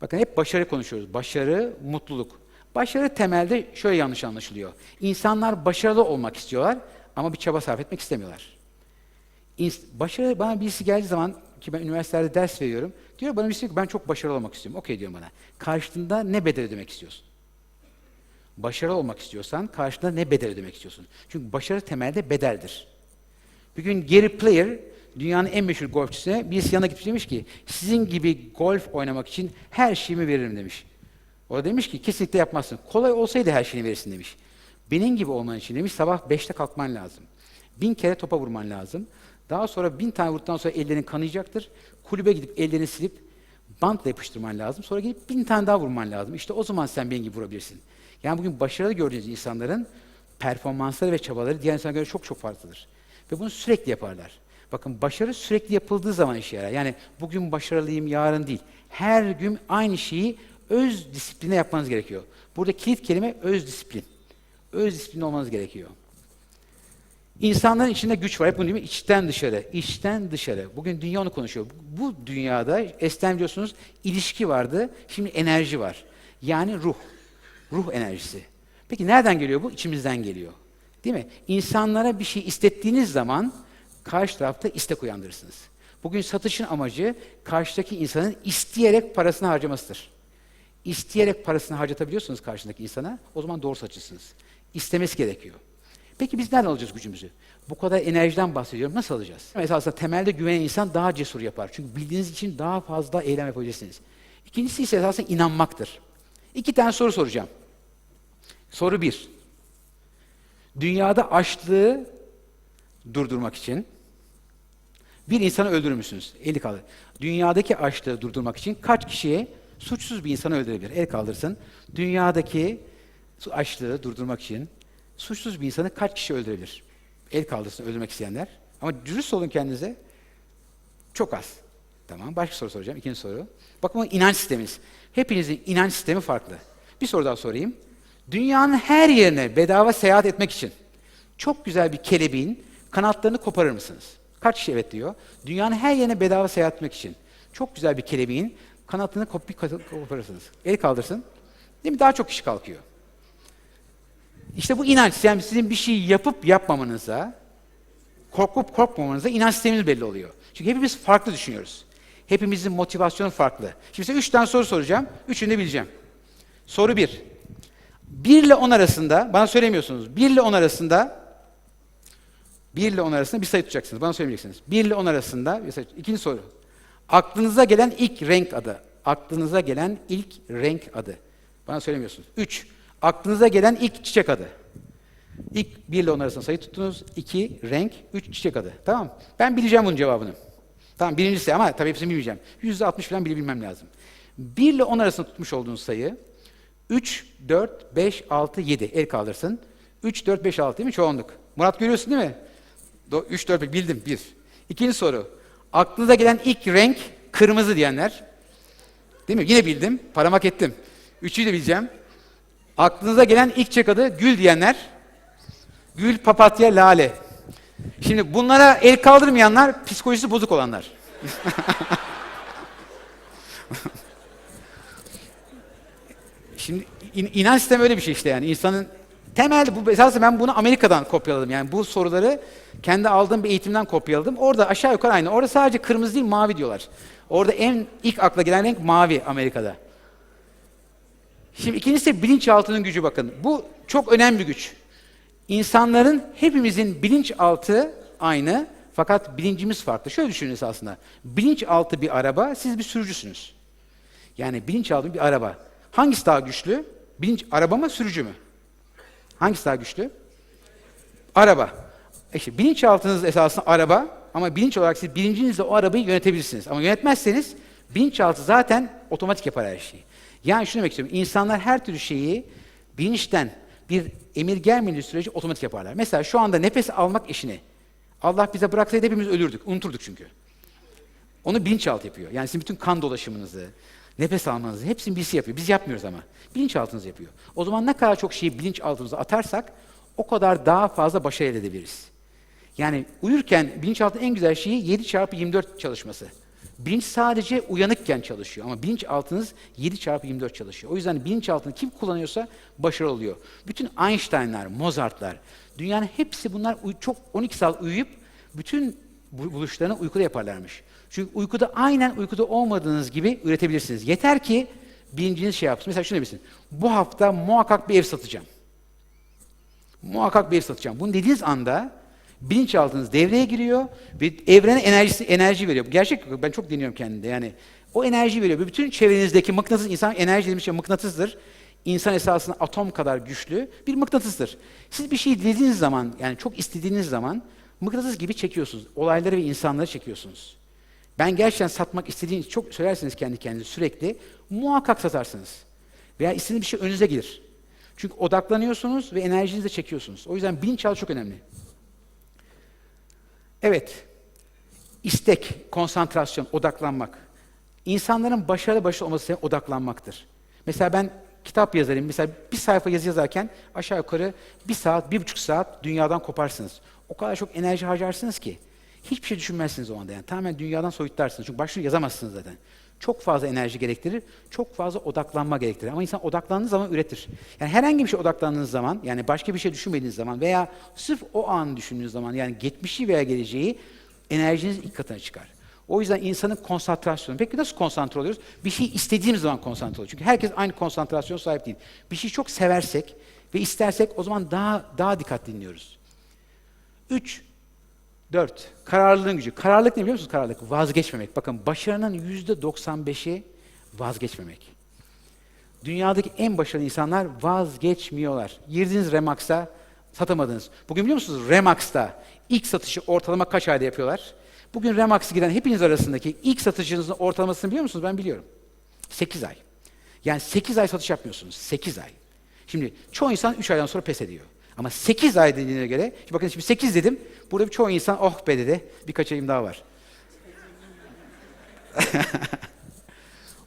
Bakın hep başarı konuşuyoruz. Başarı, mutluluk. Başarı temelde şöyle yanlış anlaşılıyor. İnsanlar başarılı olmak istiyorlar ama bir çaba sarf etmek istemiyorlar. Başarı bana birisi geldiği zaman ki ben üniversitelerde ders veriyorum. Diyor bana birisi ki ben çok başarılı olmak istiyorum. Okey diyor bana. Karşılığında ne bedel ödemek istiyorsun? Başarılı olmak istiyorsan karşılığında ne bedel ödemek istiyorsun? Çünkü başarı temelde bedeldir. Bir gün Gary Player, dünyanın en meşhur golfçüsüne birisi yanına gitmiş demiş ki, sizin gibi golf oynamak için her şeyimi veririm demiş. O da demiş ki, kesinlikle yapmazsın. Kolay olsaydı her şeyini verirsin demiş. Benim gibi olman için demiş, sabah 5'te kalkman lazım. Bin kere topa vurman lazım. Daha sonra bin tane vurduktan sonra ellerin kanayacaktır. Kulübe gidip ellerini silip bantla yapıştırman lazım. Sonra gidip bin tane daha vurman lazım. İşte o zaman sen benim gibi vurabilirsin. Yani bugün başarılı gördüğünüz insanların performansları ve çabaları diğer insanlara göre çok çok farklıdır. Ve bunu sürekli yaparlar. Bakın başarı sürekli yapıldığı zaman işe yarar. Yani bugün başarılıyım, yarın değil. Her gün aynı şeyi öz disipline yapmanız gerekiyor. Burada kilit kelime öz disiplin. Öz disiplin olmanız gerekiyor. İnsanların içinde güç var. Hep bunu mi? İçten dışarı, içten dışarı. Bugün dünya onu konuşuyor. Bu dünyada eskiden biliyorsunuz ilişki vardı, şimdi enerji var. Yani ruh. Ruh enerjisi. Peki nereden geliyor bu? İçimizden geliyor. Değil mi? İnsanlara bir şey istettiğiniz zaman karşı tarafta istek uyandırırsınız. Bugün satışın amacı karşıdaki insanın isteyerek parasını harcamasıdır. İsteyerek parasını harcatabiliyorsunuz karşındaki insana, o zaman doğru satıcısınız. İstemesi gerekiyor. Peki biz nereden alacağız gücümüzü? Bu kadar enerjiden bahsediyorum. Nasıl alacağız? Esasında temelde güvenen insan daha cesur yapar. Çünkü bildiğiniz için daha fazla eylem yapabilirsiniz. İkincisi ise esasında inanmaktır. İki tane soru soracağım. Soru bir. Dünyada açlığı durdurmak için bir insanı öldürür müsünüz? Eli kaldır. Dünyadaki açlığı durdurmak için kaç kişiye suçsuz bir insanı öldürebilir? El kaldırsın. Dünyadaki açlığı durdurmak için suçsuz bir insanı kaç kişi öldürebilir? El kaldırsın öldürmek isteyenler. Ama dürüst olun kendinize. Çok az. Tamam. Başka soru soracağım. İkinci soru. Bakın inanç sisteminiz. Hepinizin inanç sistemi farklı. Bir soru daha sorayım. Dünyanın her yerine bedava seyahat etmek için çok güzel bir kelebeğin kanatlarını koparır mısınız? Kaç kişi evet diyor. Dünyanın her yerine bedava seyahat etmek için çok güzel bir kelebeğin kanatlarını kop koparırsınız. El kaldırsın. Değil mi? Daha çok kişi kalkıyor. İşte bu inanç, yani sizin bir şey yapıp yapmamanıza, korkup korkmamanıza inanç sisteminiz belli oluyor. Çünkü hepimiz farklı düşünüyoruz. Hepimizin motivasyonu farklı. Şimdi size üç tane soru soracağım. Üçünü de bileceğim. Soru bir. 1 ile 10 arasında, bana söylemiyorsunuz. 1 ile 10 arasında 1 ile 10 arasında bir sayı tutacaksınız. Bana söylemeyeceksiniz. 1 ile 10 arasında bir sayı. İkinci soru. Aklınıza gelen ilk renk adı. Aklınıza gelen ilk renk adı. Bana söylemiyorsunuz. 3. Aklınıza gelen ilk çiçek adı. İlk 1 ile 10 arasında sayı tuttunuz. 2 renk, 3 çiçek adı. Tamam Ben bileceğim bunun cevabını. Tamam birincisi ama tabii hepsini bilmeyeceğim. %60 falan bile bilmem lazım. 1 ile 10 arasında tutmuş olduğunuz sayı 3, 4, 5, 6, 7. El kaldırsın. 3, 4, 5, 6 değil mi? Çoğunluk. Murat görüyorsun değil mi? 3, 4, 5. Bildim. 1. İkinci soru. Aklınıza gelen ilk renk kırmızı diyenler. Değil mi? Yine bildim. Paramak ettim. Üçüyü de bileceğim. Aklınıza gelen ilk çek adı gül diyenler. Gül, papatya, lale. Şimdi bunlara el kaldırmayanlar psikolojisi bozuk olanlar. Şimdi in, inanç sistemi öyle bir şey işte yani insanın temel bu esasında ben bunu Amerika'dan kopyaladım. Yani bu soruları kendi aldığım bir eğitimden kopyaladım. Orada aşağı yukarı aynı. Orada sadece kırmızı değil mavi diyorlar. Orada en ilk akla gelen renk mavi Amerika'da. Şimdi ikincisi bilinçaltının gücü bakın. Bu çok önemli bir güç. İnsanların hepimizin bilinçaltı aynı fakat bilincimiz farklı. Şöyle düşünün esasında. Bilinçaltı bir araba, siz bir sürücüsünüz. Yani bilinçaltı bir araba. Hangisi daha güçlü? Bilinç araba mı, sürücü mü? Hangisi daha güçlü? Araba. E İşte bilinçaltınız esasında araba ama bilinç olarak siz bilincinizle o arabayı yönetebilirsiniz. Ama yönetmezseniz bilinçaltı zaten otomatik yapar her şeyi. Yani şunu demek istiyorum. İnsanlar her türlü şeyi bilinçten bir emir gelmediği sürece otomatik yaparlar. Mesela şu anda nefes almak işini Allah bize bıraksaydı hepimiz ölürdük. Unuturduk çünkü. Onu bilinçaltı yapıyor. Yani sizin bütün kan dolaşımınızı, nefes almanızı hepsini birisi yapıyor. Biz yapmıyoruz ama. Bilinçaltınız yapıyor. O zaman ne kadar çok şeyi bilinçaltımıza atarsak o kadar daha fazla başarı elde edebiliriz. Yani uyurken bilinçaltının en güzel şeyi 7 çarpı 24 çalışması. Bilinç sadece uyanıkken çalışıyor ama bilinçaltınız 7 çarpı 24 çalışıyor. O yüzden bilinçaltını kim kullanıyorsa başarılı oluyor. Bütün Einstein'lar, Mozart'lar, dünyanın hepsi bunlar çok 12 saat uyuyup bütün bu- buluşlarını uykuda yaparlarmış. Çünkü uykuda aynen uykuda olmadığınız gibi üretebilirsiniz. Yeter ki bilinciniz şey yapsın. Mesela şunu bilsin. Bu hafta muhakkak bir ev satacağım. Muhakkak bir ev satacağım. Bunu dediğiniz anda bilinçaltınız devreye giriyor ve evrene enerjisi enerji veriyor. Gerçek ben çok dinliyorum kendimde. Yani o enerji veriyor. Ve bütün çevrenizdeki mıknatıs insan enerji dediğimiz şey mıknatısdır. İnsan esasında atom kadar güçlü bir mıknatıstır. Siz bir şey dilediğiniz zaman yani çok istediğiniz zaman mıknatıs gibi çekiyorsunuz. Olayları ve insanları çekiyorsunuz. Ben gerçekten satmak istediğiniz çok söylersiniz kendi kendinize sürekli muhakkak satarsınız. Veya istediğiniz bir şey önünüze gelir. Çünkü odaklanıyorsunuz ve enerjinizi de çekiyorsunuz. O yüzden bilinçaltı çok önemli. Evet. İstek, konsantrasyon, odaklanmak. İnsanların başarılı başarılı olması odaklanmaktır. Mesela ben kitap yazarım. Mesela bir sayfa yazı yazarken aşağı yukarı bir saat, bir buçuk saat dünyadan koparsınız. O kadar çok enerji harcarsınız ki. Hiçbir şey düşünmezsiniz o anda yani. Tamamen dünyadan soyutlarsınız. Çünkü başlığı yazamazsınız zaten. Çok fazla enerji gerektirir, çok fazla odaklanma gerektirir. Ama insan odaklandığı zaman üretir. Yani herhangi bir şey odaklandığınız zaman, yani başka bir şey düşünmediğiniz zaman veya sırf o an düşündüğünüz zaman, yani geçmişi veya geleceği enerjiniz ilk katına çıkar. O yüzden insanın konsantrasyonu. Peki nasıl konsantre oluyoruz? Bir şey istediğimiz zaman konsantre oluyoruz. Çünkü herkes aynı konsantrasyon sahip değil. Bir şeyi çok seversek ve istersek o zaman daha daha dikkatli dinliyoruz. Üç, dört. Kararlılığın gücü. Kararlılık ne biliyor musunuz kararlılık? Vazgeçmemek. Bakın başarının yüzde 95'i vazgeçmemek. Dünyadaki en başarılı insanlar vazgeçmiyorlar. Girdiniz Remax'a, satamadınız. Bugün biliyor musunuz Remax'ta ilk satışı ortalama kaç ayda yapıyorlar? Bugün Remax'a giren hepiniz arasındaki ilk satışınızın ortalamasını biliyor musunuz? Ben biliyorum. 8 ay. Yani 8 ay satış yapmıyorsunuz. 8 ay. Şimdi çoğu insan 3 aydan sonra pes ediyor. Ama 8 ay dediğine göre, şimdi bakın şimdi 8 dedim, burada bir çoğu insan oh be dedi, birkaç ayım daha var.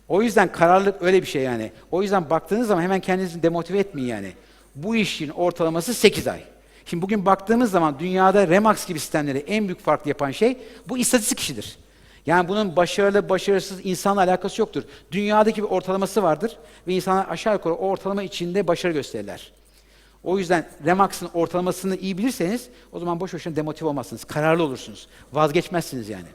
o yüzden kararlılık öyle bir şey yani. O yüzden baktığınız zaman hemen kendinizi demotive etmeyin yani. Bu işin ortalaması 8 ay. Şimdi bugün baktığımız zaman dünyada Remax gibi sistemleri en büyük farklı yapan şey bu istatistik işidir. Yani bunun başarılı, başarısız insanla alakası yoktur. Dünyadaki bir ortalaması vardır ve insanlar aşağı yukarı o ortalama içinde başarı gösterirler. O yüzden Remax'ın ortalamasını iyi bilirseniz o zaman boş boşuna demotive olmazsınız. Kararlı olursunuz. Vazgeçmezsiniz yani.